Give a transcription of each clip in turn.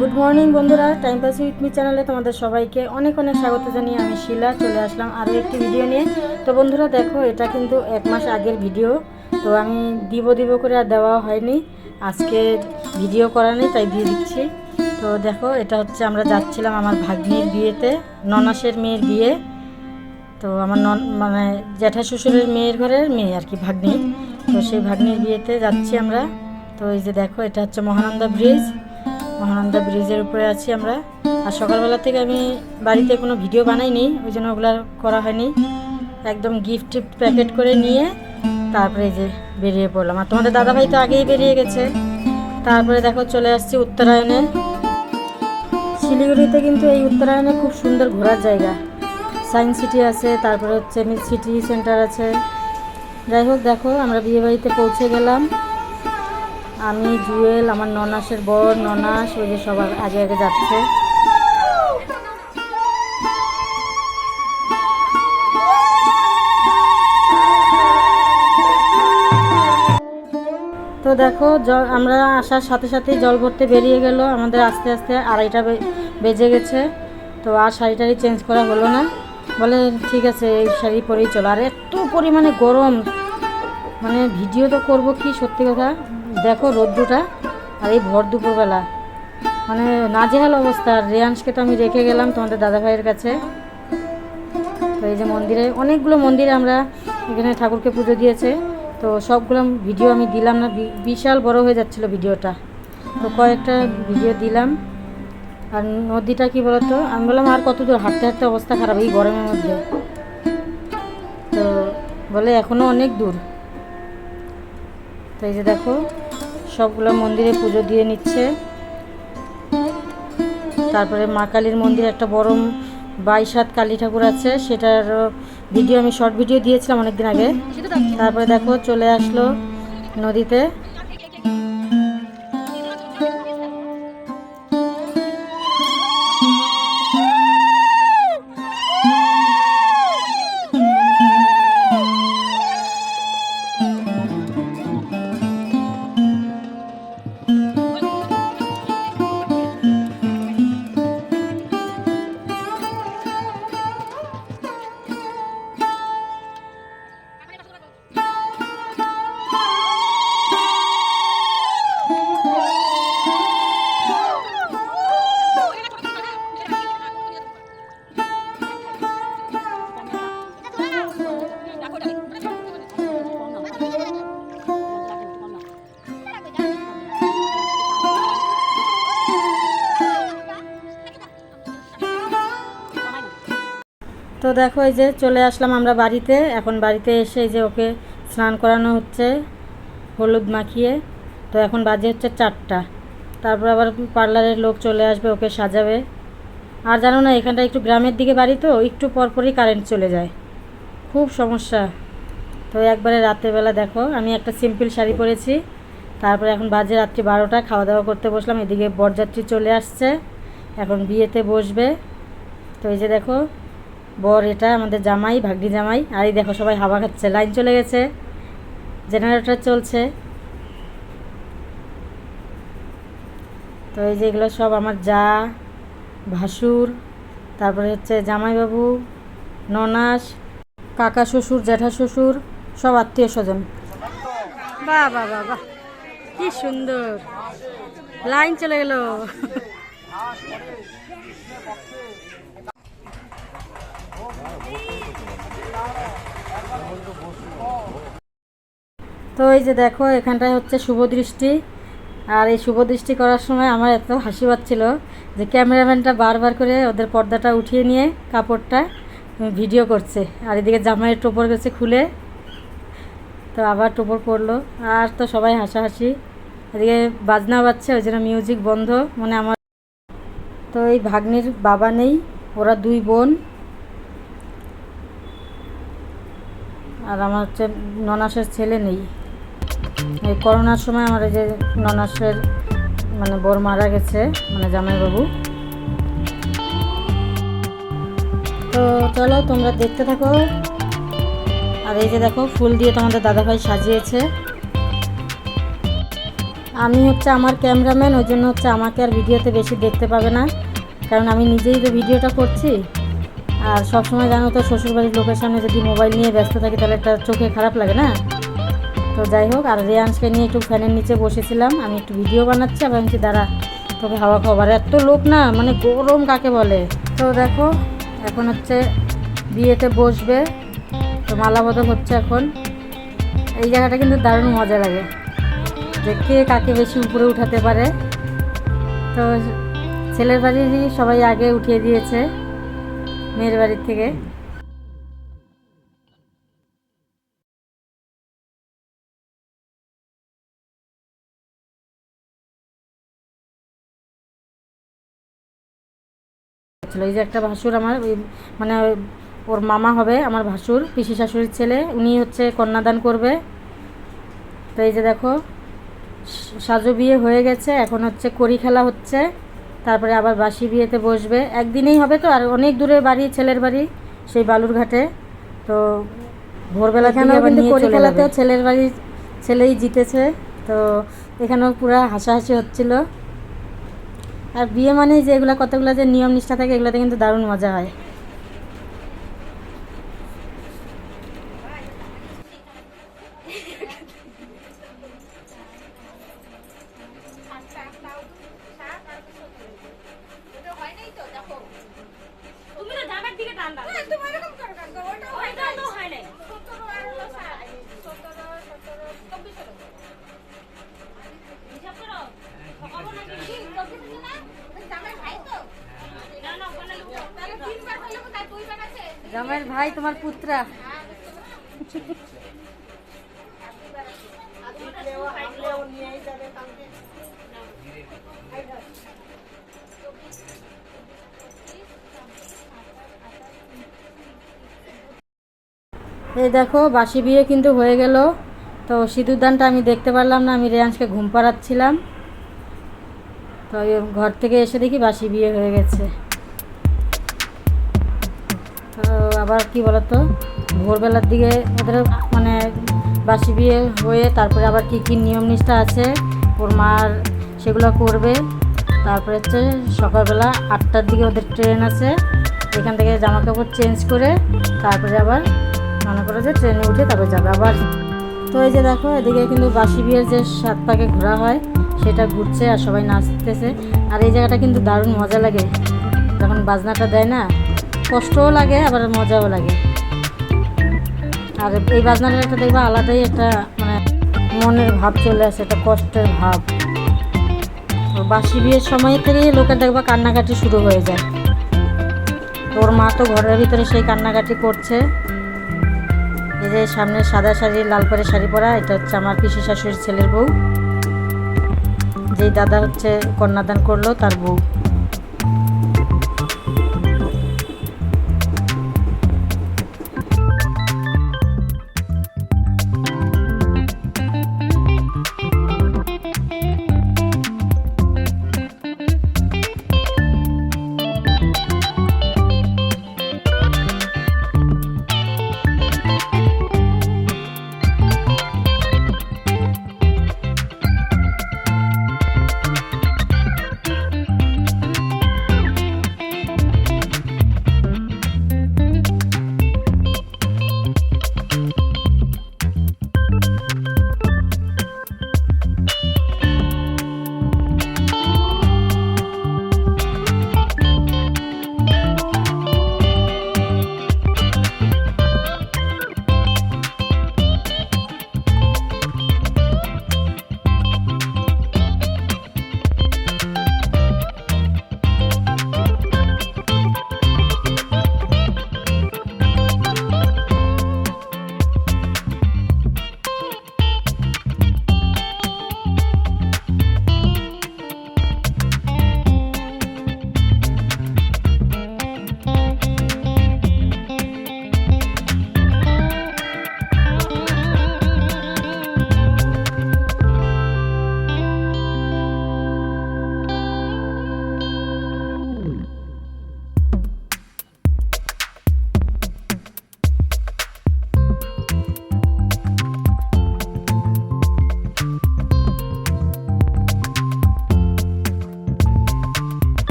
Good morning বন্ধুরা। Time pass with me চ্যানেলে তোমাদের সবাইকে অনেক অনেক স্বাগত জানিয়ে আমি শিলা চলে আসলাম আরও একটি ভিডিও নিয়ে। তো বন্ধুরা, দেখো, এটা কিন্তু এক মাস আগের ভিডিও তো আমি দিব দিব করে আর দেওয়া হয়নি। আজকে ভিডিও করা নেই, তাই দিয়ে দিচ্ছি। তো দেখো, এটা হচ্ছে আমরা যাচ্ছিলাম আমার ভাগ্নির বিয়েতে, ননাসের মেয়ের বিয়ে। তো আমার নন মানে জ্যাঠা শ্বশুরের মেয়ের ঘরের মেয়ে আর কি, ভাগ্নি। তো সেই ভাগ্নির বিয়েতে যাচ্ছি আমরা। তো এই যে দেখো, এটা হচ্ছে মহানন্দা ব্রিজ মহানন্দা ব্রিজের উপরে আছি আমরা। আর সকালবেলা থেকে আমি বাড়িতে কোনো ভিডিও বানাইনি, ওই জন্য ওগুলো করা হয়নি। একদম গিফট টিফট প্যাকেট করে নিয়ে তারপরে যে বেরিয়ে পড়লাম। আর তোমাদের দাদাভাই তো আগেই বেরিয়ে গেছে। তারপরে দেখো চলে আসছি উত্তরায়ণে। শিলিগুড়িতে কিন্তু এই উত্তরায়ণে খুব সুন্দর ঘোরার জায়গা। সায়েন্স সিটি আছে, তারপরে হচ্ছে সিটি সেন্টার আছে। যাই হোক, দেখো আমরা বিয়ে বাড়িতে পৌঁছে গেলাম। আমি, জুয়েল, আমার ননাসের বর, ননাস, ওই যে সবার আগে আগে যাচ্ছে। তো দেখো, জল, আমরা আসার সাথে সাথে জল ভরতে বেরিয়ে গেল। আমাদের আস্তে আস্তে আড়াইটা বেজে গেছে। তো আর শাড়ি টাড়ি চেঞ্জ করা হলো না। বলে, ঠিক আছে, এই শাড়ি পরেই চলো। আর এত পরিমাণে গরম। মানে ভিডিও তো করব কি, সত্যি কথা? দেখো রোদ্দুটা আর এই ভর দুপুরবেলা। মানে নাজেহাল অবস্থা। আর রেয়াংশকে তো আমি রেখে গেলাম তোমাদের দাদাভাইয়ের কাছে। তো এই যে মন্দিরে, অনেকগুলো মন্দিরে আমরা এখানে ঠাকুরকে পুজো দিয়েছে। তো সবগুলো ভিডিও আমি দিলাম না বিশাল বড় হয়ে যাচ্ছিল ভিডিওটা। তো কয়েকটা ভিডিও দিলাম। আর নদীটা কি বলতো? আমি বললাম, আর কত দূর? হাঁটতে হাঁটতে অবস্থা খারাপ এই গরমের মধ্যে। তো বলে এখনও অনেক দূর। তো এই যে দেখো, সবগুলো মন্দিরে পুজো দিয়ে নিচ্ছে। তারপরে মা কালীর মন্দির একটা বড় বাইশাত কালী ঠাকুর আছে, সেটার ভিডিও আমি শর্ট ভিডিও দিয়েছিলাম অনেকদিন আগে। তারপরে দেখো চলে আসলো নদীতে। তো দেখো এই যে চলে আসলাম আমরা বাড়িতে। এখন বাড়িতে এসে যে ওকে স্নান করানো হচ্ছে, হলুদ মাখিয়ে। তো এখন বাজে হচ্ছে চারটা। তারপর আবার পার্লারের লোক চলে আসবে, ওকে সাজাবে। আর জানো না, এখানটা একটু গ্রামের দিকে বাড়ি তো, একটু পরপরই কারেন্ট চলে যায়। খুব সমস্যা। তো একবারে রাতের বেলা দেখো, আমি একটা সিম্পল শাড়ি পরেছি। তারপরে এখন বাজে রাত্রি বারোটা খাওয়া দাওয়া করতে বসলাম। এদিকে বরযাত্রী চলে আসছে। এখন বিয়েতে বসবে। তো এই যে দেখো বর এটা, আমাদের জামাই, ভাগ্নি জামাই। আর এই দেখো সবাই হাওয়া খাচ্ছে, লাইন চলে গেছে। জেনারেটর চলছে। তো এই যে এগুলো সব আমার যা, ভাসুর, তারপরে হচ্ছে জামাইবাবু, ননাস, কাকা শ্বশুর, জ্যাঠা শ্বশুর, সব আত্মীয় স্বজন। বাহ বাহ বাহ বাহ কি সুন্দর। লাইন চলে গেল। তো এই যে দেখো, এখানটায় হচ্ছে শুভ দৃষ্টি। আর এই শুভ দৃষ্টি করার সময় আমার এত হাসি পাচ্ছিল যে ক্যামেরাম্যানটা বারবার করে ওদের পর্দাটা উঠিয়ে নিয়ে কাপড়টা ভিডিও করছে। আর এদিকে জামাইয়ের টোপর গেছে খুলে। তো আবার টোপর পড়ল। আর তো সবাই হাসাহাসি। এদিকে বাজনা বাজছে, ওই জন্য মিউজিক বন্ধ। মানে আমার তো এই ভাগ্নির বাবা নেই, ওরা দুই বোন। আর আমার হচ্ছে ননাসের ছেলে নেই। এই করোনার সময় আমার এই যে ননাসের মানে বর মারা গেছে মানে জামাইবাবু। তো চলো তোমরা দেখতে থাকো। আর এই যে দেখো, ফুল দিয়ে তোমাদের দাদাভাই সাজিয়েছে। আমি হচ্ছে আমার ক্যামেরাম্যান, ওই জন্য হচ্ছে আমাকে আর ভিডিওতে বেশি দেখতে পাবে না। কারণ আমি নিজেই তো ভিডিওটা করছি। আর সবসময় জানো তো, শ্বশুরবাড়ির লোকের সামনে যদি মোবাইল নিয়ে ব্যস্ত থাকি, তাহলে একটা চোখে খারাপ লাগে না? তো যাই হোক, আর রেয়াংশকে নিয়ে একটু ফ্যানের নিচে বসেছিলাম। আমি একটু ভিডিও বানাচ্ছি আবার আমি দাঁড়া, তোকে হাওয়া খাবার এত লোক না মানে গরম কাকে বলে? তো দেখো, এখন হচ্ছে বিয়েতে বসবে, তো মালাবদল হচ্ছে এখন। এই জায়গাটা কিন্তু দারুণ মজা লাগে। যে কে কাকে বেশি উপরে উঠাতে পারে। তো ছেলের বাড়িরই সবাই আগে উঠিয়ে দিয়েছে। মেয়ের বাড়ির থেকে। এই যে একটা ভাসুর আমার মানে ওর মামা হবে আমার ভাসুর, পিসি শাশুড়ির ছেলে, উনি হচ্ছে কন্যাদান করবে। তো এই যে দেখো সাজু বিয়ে হয়ে গেছে, এখন হচ্ছে করি খেলা হচ্ছে। তারপরে আবার বাসি বিয়েতে বসবে। একদিনেই হবে তো আর অনেক দূরে বাড়ি ছেলের বাড়ি সেই বালুরঘাটে। তো ভোরবেলা খেলাতেও ছেলের বাড়ি ছেলেই জিতেছে তো এখানেও পুরো হাসাহাসি হচ্ছিল। আর বিয়ে মানেই যে এগুলো কতগুলো যে নিয়ম নিষ্ঠা থাকে এগুলোতে কিন্তু দারুণ মজা হয় তুমি তো জামার দিকে টান দাও তুমি এরকম করো কেন? ওইটা হয় ওইটা তো হয় নাই সতেরো আর হলো ষাট। সতেরো, সতেরো, চব্বিশ হলো। হিসাব করো ঠকাবো নাকি কি, চব্বিশ হচ্ছে না? তুমি জামাইয়ের ভাই তো? না না ওখানে লুকো তাহলে তিনবার হলে কোথায় দুইবার আছে? জামাইয়ের ভাই, তোমার পুত্রা। এই দেখো, বাসি বিয়ে কিন্তু হয়ে গেল। তো সিঁদুরদানটা আমি দেখতে পারলাম না, আমি রেয়াংশকে ঘুম পাড়াচ্ছিলাম। তো ঘর থেকে এসে দেখি বাসি বিয়ে হয়ে গেছে। আবার কি বলতো, ভোরবেলার দিকে ওদের মানে বাসি বিয়ে হয়ে তারপরে আবার কি কি নিয়ম নিষ্ঠা আছে, ওর মার সেগুলো করবে। তারপরে হচ্ছে সকালবেলা আটটার দিকে ওদের ট্রেন আছে, এখান থেকে জামা কাপড় চেঞ্জ করে তারপরে আবার মনে করো যে ট্রেনে উঠে তারপরে যাবে আবার। তো এই যে দেখো, এদিকে কিন্তু বাসি বিয়ের যে সাত পাকে ঘোরা হয়, সেটা ঘুরছে আর সবাই নাচতেছে। আর এই জায়গাটা কিন্তু দারুণ মজা লাগে। যখন বাজনাটা দেয় না কষ্টও লাগে, আবার মজাও লাগে। আর এই বাজনাটার একটা দেখবা আলাদাই একটা মানে মনের ভাব চলে আসে, একটা কষ্টের ভাব। বাসি বিয়ের সময় থেকেই লোকের দেখবা কান্নাকাটি শুরু হয়ে যায়। ওর মা তো ঘরের ভিতরে সেই কান্নাকাটি করছে। এই যে সামনে সাদা শাড়ি, লাল পাড়ে শাড়ি পরা, এটা হচ্ছে আমার পিসি শাশুড়ির ছেলের বউ। যেই দাদা হচ্ছে কন্যাদান করল, তার বউ।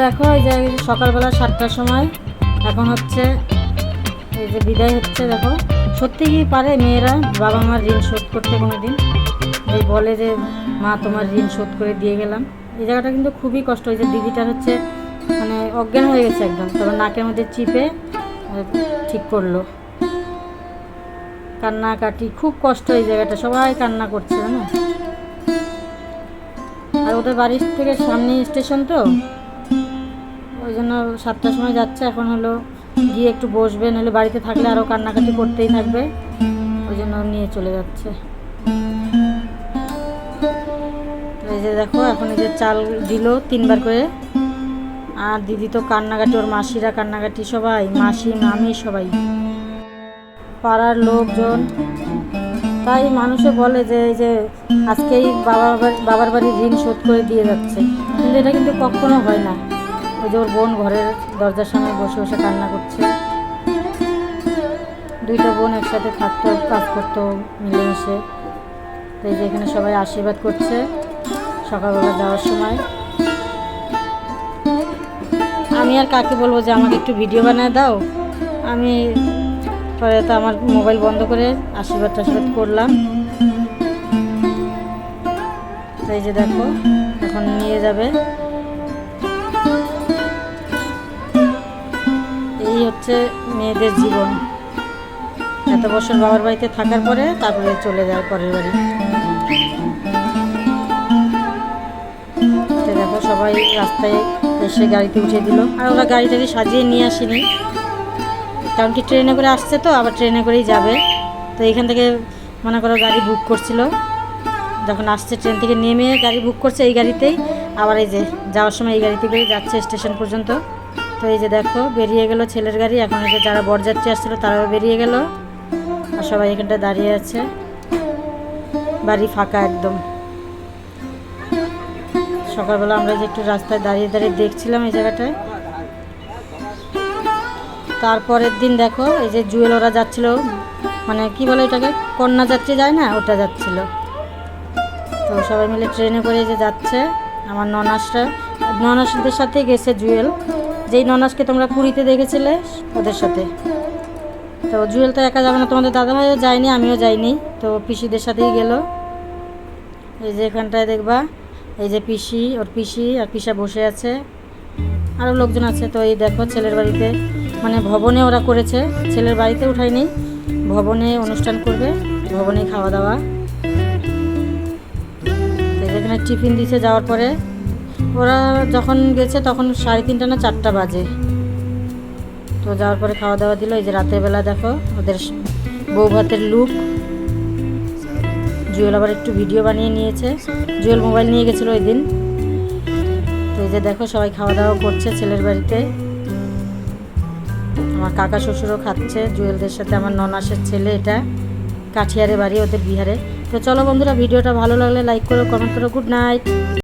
দেখো, এই যে সকালবেলা সাতটার সময়। এখন হচ্ছে এই যে বিদায় হচ্ছে, দেখো। সত্যি কি পারে মেয়েরা বাবা মার ঋণ শোধ করতে কোনো দিন এই বলে যে, মা, তোমার ঋণ শোধ করে দিয়ে গেলাম। এই জায়গাটা কিন্তু খুবই কষ্ট। হয়েছে দিদিটার হচ্ছে মানে অজ্ঞান হয়ে গেছে একদম। তারপর নাকের মধ্যে চিপে ঠিক করল। কান্নাকাটি, খুব কষ্ট এই জায়গাটা। সবাই কান্না করছে, জানো? আর ওদের বাড়ির থেকে সামনে স্টেশন তো? ওই জন্য সাতটার সময় যাচ্ছে। এখন হলো গিয়ে একটু বসবে, নাহলে বাড়িতে থাকলে আরও কান্নাকাটি করতেই থাকবে। ওই জন্য নিয়ে চলে যাচ্ছে। এই যে দেখো, এখন এই যে চাল দিল তিনবার করে। আর দিদি তো কান্নাকাটি, ওর মাসিরা কান্নাকাটি সবাই, মাসি, মামি সবাই। পাড়ার লোকজন। তাই মানুষে বলে যে, এই যে আজকেই বাবা বাবার বাড়ির ঋণ শোধ করে দিয়ে যাচ্ছে। কিন্তু এটা কিন্তু কখনো হয় না। ওই যে ওর বোন ঘরের দরজার সামনে বসে বসে কান্না করছে। দুইটা বোন একসাথে থাকতো, কাজ করতো, মিলেমিশে। তো এই যে এখানে সবাই আশীর্বাদ করছে সকালবেলা যাওয়ার সময়। আমি আর কাকে বলব যে আমাকে একটু ভিডিও বানিয়ে দাও? আমি পরে তো আমার মোবাইল বন্ধ করে আশীর্বাদ টাশীর্বাদ করলাম। তো এই যে দেখো, এখন নিয়ে যাবে। হচ্ছে মেয়েদের জীবন। এত বছর বাবার বাড়িতে থাকার পরে তারপরে চলে যায় পরের বাড়ি। দেখো সবাই রাস্তায় এসে গাড়িতে উঠিয়ে দিল। আর ওরা গাড়ি টাড়ি সাজিয়ে নিয়ে আসেনি। কারণ কি ট্রেনে করে আসছে তো, আবার ট্রেনে করেই যাবে। তো এখান থেকে মনে করো গাড়ি বুক করছিল। যখন আসছে ট্রেন থেকে নেমে গাড়ি বুক করছে এই গাড়িতেই। আবার এই যে যাওয়ার সময় এই গাড়িতে করেই যাচ্ছে স্টেশন পর্যন্ত। তো এই যে দেখো, বেরিয়ে গেল ছেলের গাড়ি। এখন যে যারা বরযাত্রী আসছিল, তারাও বেরিয়ে গেল। আর সবাই এখানটা দাঁড়িয়ে আছে। বাড়ি ফাঁকা একদম। সকালবেলা আমরা যে একটু রাস্তায় দাঁড়িয়ে দাঁড়িয়ে দেখছিলাম এই জায়গাটায়। তারপরের দিন দেখো, এই যে জুয়েল ওরা যাচ্ছিল। মানে কি বলে এটাকে কন্যা যাত্রী যায় না? ওটা যাচ্ছিল। তো সবাই মিলে ট্রেনে করে যে যাচ্ছে। আমার ননাসরা, ননাসদের সাথে গেছে জুয়েল। যেই ননাসকে তোমরা পুরীতে দেখেছিলে ওদের সাথে। তো জুয়েল তো একা যাবে না, তোমাদের দাদাভাইও যায়নি, আমিও যাইনি। তো পিসিদের সাথেই গেল। এই যে এখানটায় দেখবা, এই যে পিসি, ওর পিসি আর পিসা বসে আছে। আরও লোকজন আছে, তো এই দেখো ছেলের বাড়িতে। মানে ভবনে ওরা করেছে, ছেলের বাড়িতে উঠায়নি। ভবনে অনুষ্ঠান করবে ভবনে খাওয়া দাওয়া। এখানে টিফিন দিছে যাওয়ার পরে ওরা যখন গেছে তখন সাড়ে তিনটা না চারটা বাজে। তো যাওয়ার পরে খাওয়া দাওয়া দিল, এই যে রাতের বেলা দেখো, ওদের বউ ভাতের লুক জুয়েল আবার একটু ভিডিও বানিয়ে নিয়েছে। জুয়েল মোবাইল নিয়ে গেছিল ওই দিন। তো এই যে দেখো, সবাই খাওয়া দাওয়া করছে ছেলের বাড়িতে। আমার কাকা শ্বশুরও খাচ্ছে, জুয়েলদের সাথে আমার ননাসের ছেলে এটা, কাঠিয়ারে বাড়ি, ওদের বিহারে। তো চলো বন্ধুরা, ভিডিওটা ভালো লাগলে লাইক করো কমেন্ট করো গুড নাইট